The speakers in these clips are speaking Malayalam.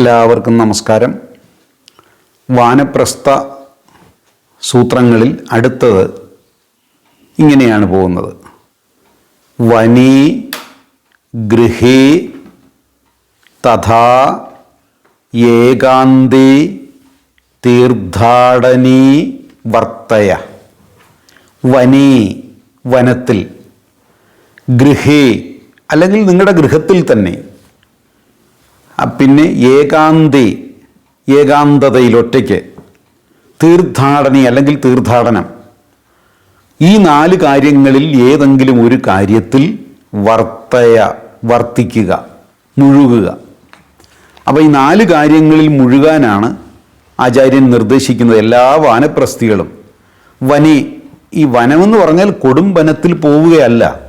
എല്ലാവർക്കും നമസ്കാരം. വാനപ്രസ്ഥ സൂത്രങ്ങളിൽ അടുത്തത് ഇങ്ങനെയാണ് പോകുന്നത്. വനി ഗൃഹേ തഥാ ഏകാന്തേ തീർത്ഥാടനീ വർത്തയ. വനി വനത്തിൽ ഗൃഹേ അല്ലെങ്കിൽ നിങ്ങളുടെ ഗൃഹത്തിൽ തന്നെ പിന്നെ ഏകാന്തി ഏകാന്തതയിൽ ഒറ്റയ്ക്ക്. തീർത്ഥാടനി അല്ലെങ്കിൽ തീർത്ഥാടനം. ഈ നാല് കാര്യങ്ങളിൽ ഏതെങ്കിലും ഒരു കാര്യത്തിൽ വർത്തയ വർത്തിക്കുക മുഴുകുക. അപ്പോൾ ഈ നാല് കാര്യങ്ങളിൽ മുഴുകാനാണ് ആചാര്യൻ നിർദ്ദേശിക്കുന്നത്. എല്ലാ വാനപ്രസ്ഥികളും. വനി ഈ വനമെന്ന് പറഞ്ഞാൽ കൊടും വനത്തിൽ പോവുകയല്ല.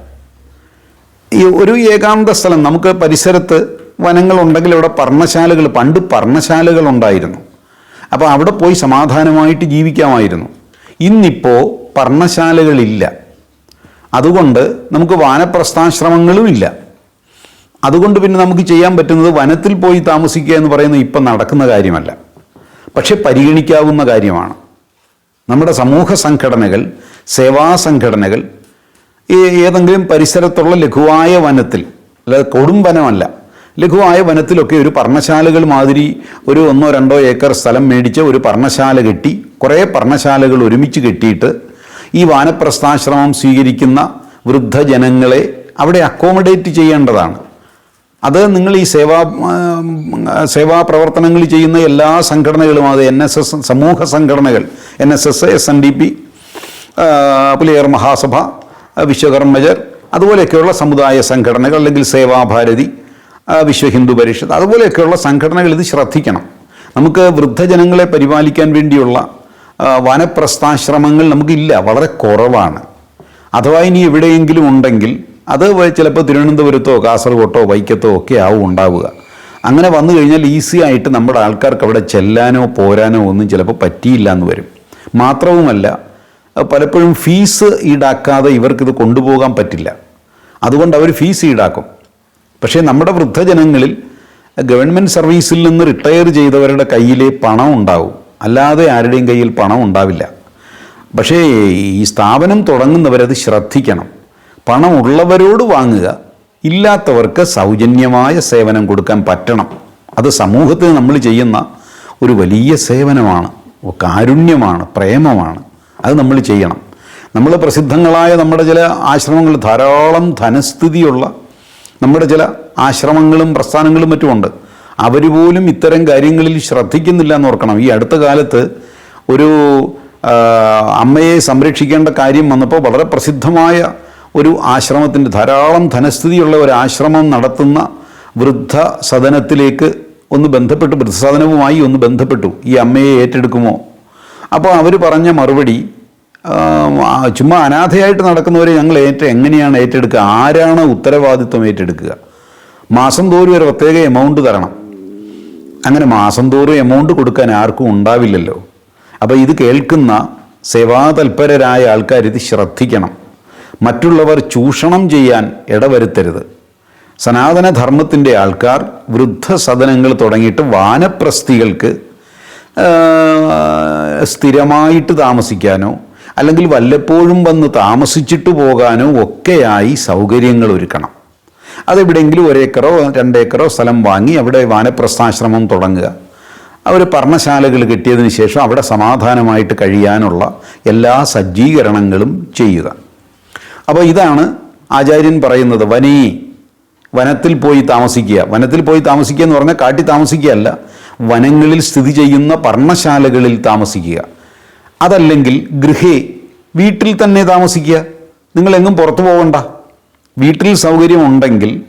ഈ ഒരു ഏകാന്ത സ്ഥലം നമുക്ക് പരിസരത്ത് വനങ്ങളുണ്ടെങ്കിൽ അവിടെ പർണശാലകൾ പണ്ട് പർണശാലകൾ ഉണ്ടായിരുന്നു. അപ്പോൾ അവിടെ പോയി സമാധാനമായിട്ട് ജീവിക്കാമായിരുന്നു. ഇന്നിപ്പോൾ പർണശാലകളില്ല അതുകൊണ്ട് നമുക്ക് വാനപ്രസ്ഥാശ്രമങ്ങളും ഇല്ല. അതുകൊണ്ട് പിന്നെ നമുക്ക് ചെയ്യാൻ പറ്റുന്നത് വനത്തിൽ പോയി താമസിക്കുക എന്ന് പറയുന്നത് ഇപ്പം നടക്കുന്ന കാര്യമല്ല. പക്ഷെ പരിഗണിക്കാവുന്ന കാര്യമാണ്. നമ്മുടെ സമൂഹ സംഘടനകൾ സേവാ സംഘടനകൾ ഏതെങ്കിലും പരിസരത്തുള്ള ലഘുവായ വനത്തിൽ അല്ലാതെ കൊടും വനമല്ല. ലഘുവായ വനത്തിലൊക്കെ ഒരു പർണശാലകൾ മാതിരി ഒരു ഒന്നോ രണ്ടോ ഏക്കർ സ്ഥലം മേടിച്ച് ഒരു പർണശാല കെട്ടി കുറേ പർണശാലകൾ ഒരുമിച്ച് കെട്ടിയിട്ട് ഈ വാനപ്രസ്ഥാശ്രമം സ്വീകരിക്കുന്ന വൃദ്ധജനങ്ങളെ അവിടെ അക്കോമഡേറ്റ് ചെയ്യേണ്ടതാണ്. അത് നിങ്ങൾ ഈ സേവാ സേവാ പ്രവർത്തനങ്ങൾ ചെയ്യുന്ന എല്ലാ സംഘടനകളും അത് എൻ എസ് എസ് സമൂഹ സംഘടനകൾ N S S S N D P Puliyar Mahasabha വിശ്വകർമ്മജർ അതുപോലെയൊക്കെയുള്ള സമുദായ സംഘടനകൾ അല്ലെങ്കിൽ സേവാഭാരതി വിശ്വ ഹിന്ദു പരിഷത്ത്. അതുപോലെയൊക്കെയുള്ള സംഘടനകൾ ഇത് ശ്രദ്ധിക്കണം. നമുക്ക് വൃദ്ധജനങ്ങളെ പരിപാലിക്കാൻ വേണ്ടിയുള്ള വനപ്രസ്ഥാശ്രമങ്ങൾ നമുക്കില്ല വളരെ കുറവാണ്. അഥവാ ഇനി എവിടെയെങ്കിലും ഉണ്ടെങ്കിൽ അത് ചിലപ്പോൾ തിരുവനന്തപുരത്തോ കാസർഗോട്ടോ വൈക്കത്തോ ഒക്കെ ആവും ഉണ്ടാവുക. അങ്ങനെ വന്നു കഴിഞ്ഞാൽ ഈസി ആയിട്ട് നമ്മുടെ ആൾക്കാർക്ക് അവിടെ ചെല്ലാനോ പോരാനോ ഒന്നും ചിലപ്പോൾ പറ്റിയില്ല എന്ന് വരും. മാത്രവുമല്ല പലപ്പോഴും ഫീസ് ഈടാക്കാതെ ഇവർക്കിത് കൊണ്ടുപോകാൻ പറ്റില്ല. അതുകൊണ്ട് അവർ ഫീസ് ഈടാക്കും. പക്ഷേ നമ്മുടെ വൃദ്ധജനങ്ങളിൽ ഗവൺമെന്റ് സർവീസിൽ നിന്ന് റിട്ടയർ ചെയ്തവരുടെ കയ്യിൽ പണം ഉണ്ടാവും. അല്ലാതെ ആരുടെയും കയ്യിൽ പണം ഉണ്ടാവില്ല. പക്ഷേ ഈ സ്ഥാപനം തുടങ്ങുന്നവരത് ശ്രദ്ധിക്കണം. പണമുള്ളവരോട് വാങ്ങുക. ഇല്ലാത്തവർക്ക് സൗജന്യമായ സേവനം കൊടുക്കാൻ പറ്റണം. അത് സമൂഹത്തിന് നമ്മൾ ചെയ്യുന്ന ഒരു വലിയ സേവനമാണ്. കാരുണ്യമാണ് പ്രേമമാണ്. അത് നമ്മൾ ചെയ്യണം. നമ്മൾ പ്രസിദ്ധങ്ങളായ നമ്മുടെ ചില ആശ്രമങ്ങൾ ധാരാളം ധനസ്ഥിതിയുള്ള നമ്മുടെ ചില ആശ്രമങ്ങളും പ്രസ്ഥാനങ്ങളും മറ്റുമുണ്ട്. അവർ പോലും ഇത്തരം കാര്യങ്ങളിൽ ശ്രദ്ധിക്കുന്നില്ല എന്ന് ഓർക്കണം. ഈ അടുത്ത കാലത്ത് ഒരു അമ്മയെ സംരക്ഷിക്കേണ്ട കാര്യം വന്നപ്പോൾ വളരെ പ്രസിദ്ധമായ ഒരു ആശ്രമത്തിന്റെ ധാരാളം ധനസ്ഥിതിയുള്ള ഒരു ആശ്രമം നടത്തുന്ന വൃദ്ധ സദനത്തിലേക്ക് ഒന്ന് ബന്ധപ്പെട്ടു വൃദ്ധസദനവുമായി ഒന്ന് ബന്ധപ്പെട്ടു. ഈ അമ്മയെ ഏറ്റെടുക്കുമോ? അപ്പോൾ അവർ പറഞ്ഞ മറുപടി ചുമ്മാ അനാഥയായിട്ട് നടക്കുന്നവരെ ഞങ്ങൾ ഏറ്റ എങ്ങനെയാണ് ഏറ്റെടുക്കുക? ആരാണ് ഉത്തരവാദിത്വം ഏറ്റെടുക്കുക? മാസം തോറും ഒരു പ്രത്യേക എമൗണ്ട് തരണം. അങ്ങനെ മാസം തോറും എമൗണ്ട് കൊടുക്കാൻ ആർക്കും ഉണ്ടാവില്ലല്ലോ. അപ്പോൾ ഇത് കേൾക്കുന്ന സേവാതൽപരരായ ആൾക്കാർ ഇത് ശ്രദ്ധിക്കണം. മറ്റുള്ളവർ ചൂഷണം ചെയ്യാൻ ഇടവരുത്തരുത്. സനാതനധർമ്മത്തിന്റെ ആൾക്കാർ വൃദ്ധസദനങ്ങൾ തുടങ്ങിയിട്ട് വാനപ്രസ്ഥികൾക്ക് സ്ഥിരമായിട്ട് താമസിക്കാനോ അല്ലെങ്കിൽ വല്ലപ്പോഴും വന്ന് താമസിച്ചിട്ട് പോകാനോ ഒക്കെയായി സൗകര്യങ്ങൾ ഒരുക്കണം. അതെവിടെയെങ്കിലും ഒരേക്കറോ രണ്ടേക്കറോ സ്ഥലം വാങ്ങി അവിടെ വാനപ്രസ്ഥാശ്രമം തുടങ്ങുക. അവർ പർണശാലകൾ കിട്ടിയതിന് ശേഷം അവിടെ സമാധാനമായിട്ട് കഴിയാനുള്ള എല്ലാ സജ്ജീകരണങ്ങളും ചെയ്യുക. അപ്പോൾ ഇതാണ് ആചാര്യൻ പറയുന്നത് വനീ വനത്തിൽ പോയി താമസിക്കുക. വനത്തിൽ പോയി താമസിക്കുക എന്ന് പറഞ്ഞാൽ കാട്ടി താമസിക്കുകയല്ല വനങ്ങളിൽ സ്ഥിതി ചെയ്യുന്ന പർണശാലകളിൽ താമസിക്കുക. അതല്ലെങ്കിൽ ഗൃഹേ വീട്ടിൽ തന്നെ താമസിക്കുക. നിങ്ങളെങ്ങും പുറത്തു പോകണ്ട വീട്ടിൽ സൗകര്യമുണ്ടെങ്കിൽ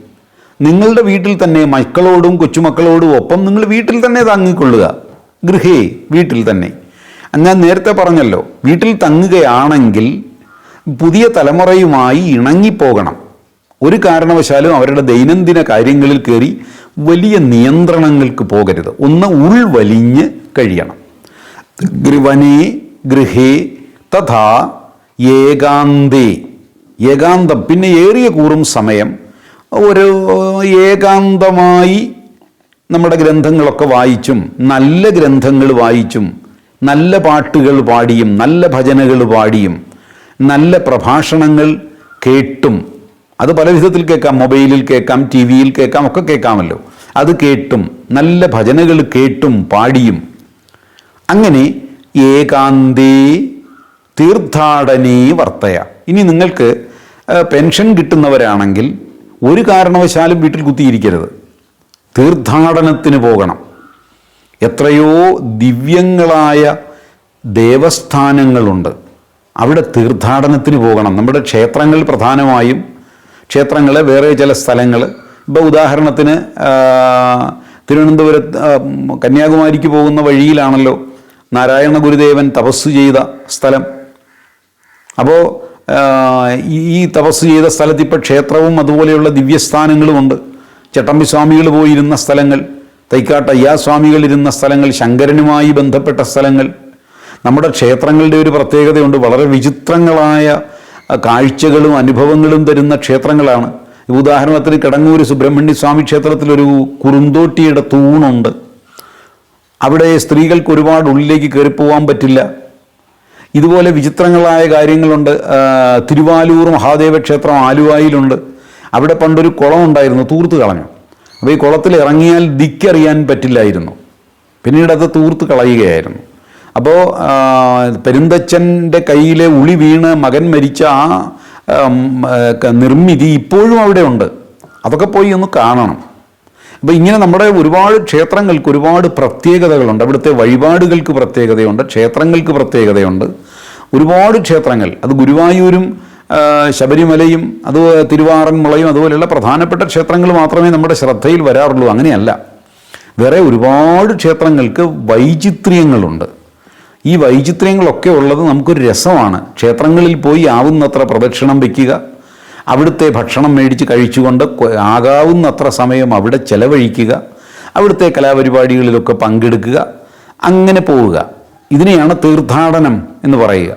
നിങ്ങളുടെ വീട്ടിൽ തന്നെ മക്കളോടും കൊച്ചുമക്കളോടും ഒപ്പം നിങ്ങൾ വീട്ടിൽ തന്നെ തങ്ങിക്കൊള്ളുക. ഗൃഹേ വീട്ടിൽ തന്നെ. ഞാൻ നേരത്തെ പറഞ്ഞല്ലോ വീട്ടിൽ തങ്ങുകയാണെങ്കിൽ പുതിയ തലമുറയുമായി ഇണങ്ങിപ്പോകണം. ഒരു കാരണവശാലും അവരുടെ ദൈനംദിന കാര്യങ്ങളിൽ കയറി വലിയ നിയന്ത്രണങ്ങൾക്ക് പോകരുത്. ഒന്ന് ഉൾവലിഞ്ഞ് കഴിയണം. ഗൃവനേ ഗൃഹേ തഥാ ഏകാന്തേ. ഏകാന്തം. പിന്നെ ഏറിയ കൂറും സമയം. ഒരു ഏകാന്തമായി നമ്മുടെ ഗ്രന്ഥങ്ങളൊക്കെ വായിച്ചും നല്ല ഗ്രന്ഥങ്ങൾ വായിച്ചും നല്ല പാട്ടുകൾ പാടിയും നല്ല ഭജനകൾ പാടിയും നല്ല പ്രഭാഷണങ്ങൾ കേട്ടും. അത് പല വിധത്തിൽ കേൾക്കാം. മൊബൈലിൽ കേൾക്കാം ടി വിയിൽ കേൾക്കാം ഒക്കെ കേൾക്കാമല്ലോ. അത് കേട്ടും നല്ല ഭജനകൾ കേട്ടും പാടിയും. അങ്ങനെ ഏകാന്തേ തീർത്ഥാടനീ വർത്തയ. ഇനി നിങ്ങൾക്ക് പെൻഷൻ കിട്ടുന്നവരാണെങ്കിൽ ഒരു കാരണവശാലും വീട്ടിൽ കുത്തിയിരിക്കരുത്. തീർത്ഥാടനത്തിന് പോകണം. എത്രയോ ദിവ്യങ്ങളായ ദേവസ്ഥാനങ്ങളുണ്ട്. അവിടെ തീർത്ഥാടനത്തിന് പോകണം. നമ്മുടെ ക്ഷേത്രങ്ങൾ പ്രധാനമായും ക്ഷേത്രങ്ങൾ വേറെ ചില സ്ഥലങ്ങൾ ഇപ്പോൾ ഉദാഹരണത്തിന് തിരുവനന്തപുരത്ത് കന്യാകുമാരിക്ക് പോകുന്ന വഴിയിലാണല്ലോ നാരായണ ഗുരുദേവൻ തപസ് ചെയ്ത സ്ഥലം. അപ്പോൾ ഈ തപസ് ചെയ്ത സ്ഥലത്ത് ഇപ്പോൾ ക്ഷേത്രവും അതുപോലെയുള്ള ദിവ്യസ്ഥാനങ്ങളുമുണ്ട് ചട്ടമ്പി സ്വാമികൾ പോയിരുന്ന സ്ഥലങ്ങൾ തൈക്കാട്ട് അയ്യാസ്വാമികൾ ഇരുന്ന സ്ഥലങ്ങൾ ശങ്കരനുമായി ബന്ധപ്പെട്ട സ്ഥലങ്ങൾ. നമ്മുടെ ക്ഷേത്രങ്ങളുടെ ഒരു പ്രത്യേകതയുണ്ട്. വളരെ വിചിത്രങ്ങളായ കാഴ്ചകളും അനുഭവങ്ങളും തരുന്ന ക്ഷേത്രങ്ങളാണ്. ഉദാഹരണത്തിന് കിടങ്ങൂർ സുബ്രഹ്മണ്യ സ്വാമി ക്ഷേത്രത്തിലൊരു കുറുന്തോട്ടിയുടെ തൂണുണ്ട്. അവിടെ സ്ത്രീകൾക്ക് ഒരുപാട് ഉള്ളിലേക്ക് കയറിപ്പോവാൻ പറ്റില്ല. ഇതുപോലെ വിചിത്രങ്ങളായ കാര്യങ്ങളുണ്ട്. തിരുവാലൂർ മഹാദേവ ക്ഷേത്രം ആലുവായിലുണ്ട്. അവിടെ പണ്ടൊരു കുളം ഉണ്ടായിരുന്നു തൂർത്ത് കളഞ്ഞു. അപ്പോൾ ഈ കുളത്തിൽ ഇറങ്ങിയാൽ ദിക്കറിയാൻ പറ്റില്ലായിരുന്നു. പിന്നീട് അത് തൂർത്ത് കളയുകയായിരുന്നു. അപ്പോൾ പെരുന്തച്ഛന്റെ കയ്യിലെ ഉളി വീണ് മകൻ മരിച്ച ആ നിർമ്മിതി ഇപ്പോഴും അവിടെ ഉണ്ട് അതൊക്കെ പോയി ഒന്ന് കാണണം. അപ്പോൾ ഇങ്ങനെ നമ്മുടെ ഒരുപാട് ക്ഷേത്രങ്ങൾക്ക് ഒരുപാട് പ്രത്യേകതകളുണ്ട്. അവിടുത്തെ വഴിപാടുകൾക്ക് പ്രത്യേകതയുണ്ട് ക്ഷേത്രങ്ങൾക്ക് പ്രത്യേകതയുണ്ട്. ഒരുപാട് ക്ഷേത്രങ്ങൾ അത് ഗുരുവായൂരും ശബരിമലയും അത് തിരുവാറന്മുളയും അതുപോലെയുള്ള പ്രധാനപ്പെട്ട ക്ഷേത്രങ്ങൾ മാത്രമേ നമ്മുടെ ശ്രദ്ധയിൽ വരാറുള്ളൂ. അങ്ങനെയല്ല. വേറെ ഒരുപാട് ക്ഷേത്രങ്ങൾക്ക് വൈചിത്ര്യങ്ങളുണ്ട്. ഈ വൈചിത്ര്യങ്ങളൊക്കെ ഉള്ളത് നമുക്കൊരു രസമാണ്. ക്ഷേത്രങ്ങളിൽ പോയി ആവുന്നത്ര പ്രദക്ഷിണം വയ്ക്കുക അവിടുത്തെ ഭക്ഷണം മേടിച്ച് കഴിച്ചുകൊണ്ട് ആകാവുന്നത്ര സമയം അവിടെ ചെലവഴിക്കുക അവിടുത്തെ കലാപരിപാടികളിലൊക്കെ പങ്കെടുക്കുക അങ്ങനെ പോവുക. ഇതിനെയാണ് തീർത്ഥാടനം എന്ന് പറയുക.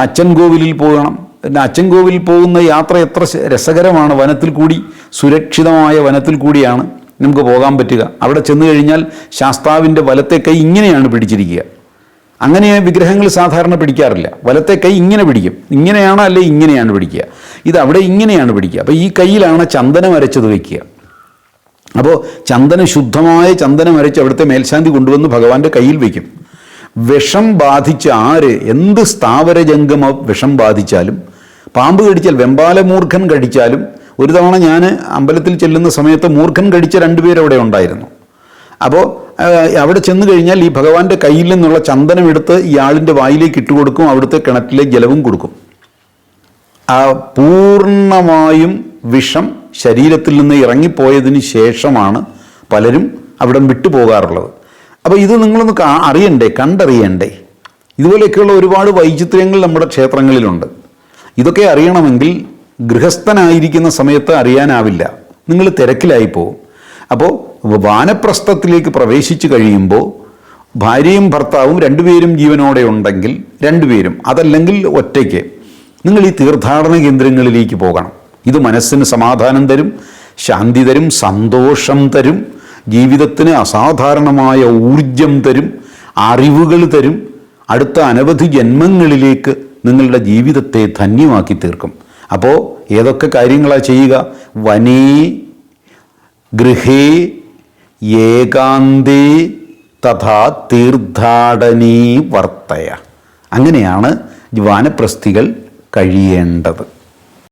അച്ഛൻ കോവിലിൽ പോകണം. പിന്നെ അച്ഛൻ കോവിലിൽ പോകുന്ന യാത്ര എത്ര രസകരമാണ്. വനത്തിൽ കൂടി സുരക്ഷിതമായ വനത്തിൽ കൂടിയാണ് നമുക്ക് പോകാൻ പറ്റുക. അവിടെ ചെന്ന് കഴിഞ്ഞാൽ ശാസ്താവിന്റെ വലത്തെ കൈ ഇങ്ങനെയാണ് പിടിച്ചിരിക്കുക. അങ്ങനെ വിഗ്രഹങ്ങൾ സാധാരണ പിടിക്കാറില്ല. വലത്തെ കൈ ഇങ്ങനെ പിടിക്കും. ഇങ്ങനെയാണോ അല്ലെ ഇങ്ങനെയാണ് പിടിക്കുക? ഇത് അവിടെ ഇങ്ങനെയാണ് പിടിക്കുക. അപ്പോൾ ഈ കയ്യിലാണ് ചന്ദനം അരച്ചത് വയ്ക്കുക അപ്പോൾ ചന്ദനം ശുദ്ധമായ ചന്ദനം അരച്ച് അവിടുത്തെ മേൽശാന്തി കൊണ്ടുവന്ന് ഭഗവാന്റെ കയ്യിൽ വയ്ക്കും വിഷം ബാധിച്ച ആര്? എന്ത് സ്ഥാവരജംഗമ വിഷം ബാധിച്ചാലും പാമ്പ് കടിച്ചാൽ വെമ്പാലമൂർഖൻ കടിച്ചാലും ഒരു തവണ ഞാൻ അമ്പലത്തിൽ ചെല്ലുന്ന സമയത്ത് മൂർഖൻ കടിച്ച രണ്ടുപേരവിടെ ഉണ്ടായിരുന്നു. അപ്പോൾ അവിടെ ചെന്ന് കഴിഞ്ഞാൽ ഈ ഭഗവാന്റെ കയ്യിൽ നിന്നുള്ള ചന്ദനം എടുത്ത് ഇയാളിന്റെ വായിലേക്ക് ഇട്ട് കൊടുക്കും അവിടുത്തെ കിണറ്റിലെ ജലവും കൊടുക്കും. ആ പൂർണമായും വിഷം ശരീരത്തിൽ നിന്ന് ഇറങ്ങിപ്പോയതിന് ശേഷമാണ് പലരും അവിടം വിട്ടുപോകാറുള്ളത്. അപ്പോൾ ഇത് നിങ്ങളൊന്ന് അറിയണ്ടേ കണ്ടറിയണ്ടേ? ഇതുപോലെയൊക്കെയുള്ള ഒരുപാട് വൈചിത്ര്യങ്ങൾ നമ്മുടെ ക്ഷേത്രങ്ങളിലുണ്ട്. ഇതൊക്കെ അറിയണമെങ്കിൽ ഗൃഹസ്ഥനായിരിക്കുന്ന സമയത്ത് അറിയാനാവില്ല. നിങ്ങൾ തിരക്കിലായി പോകും അപ്പോൾ വാനപ്രസ്ഥത്തിലേക്ക് പ്രവേശിച്ചു കഴിയുമ്പോൾ ഭാര്യയും ഭർത്താവും രണ്ടുപേരും ജീവനോടെ ഉണ്ടെങ്കിൽ രണ്ടുപേരും അതല്ലെങ്കിൽ ഒറ്റയ്ക്ക് നിങ്ങൾ ഈ തീർത്ഥാടന കേന്ദ്രങ്ങളിലേക്ക് പോകണം. ഇത് മനസ്സിന് സമാധാനം തരും ശാന്തി തരും സന്തോഷം തരും ജീവിതത്തിന് അസാധാരണമായ ഊർജം തരും അറിവുകൾ തരും. അടുത്ത അനവധി ജന്മങ്ങളിലേക്ക് നിങ്ങളുടെ ജീവിതത്തെ ധന്യമാക്കി തീർക്കും. അപ്പോൾ ഏതൊക്കെ കാര്യങ്ങളാണ് ചെയ്യുക? വനേ ഗൃഹേ ഏകാന്തേ തഥാ തീർത്ഥാടനീ വർത്തയ. അങ്ങനെയാണ് വാനപ്രസ്ഥികൾ കഴിയേണ്ടത്.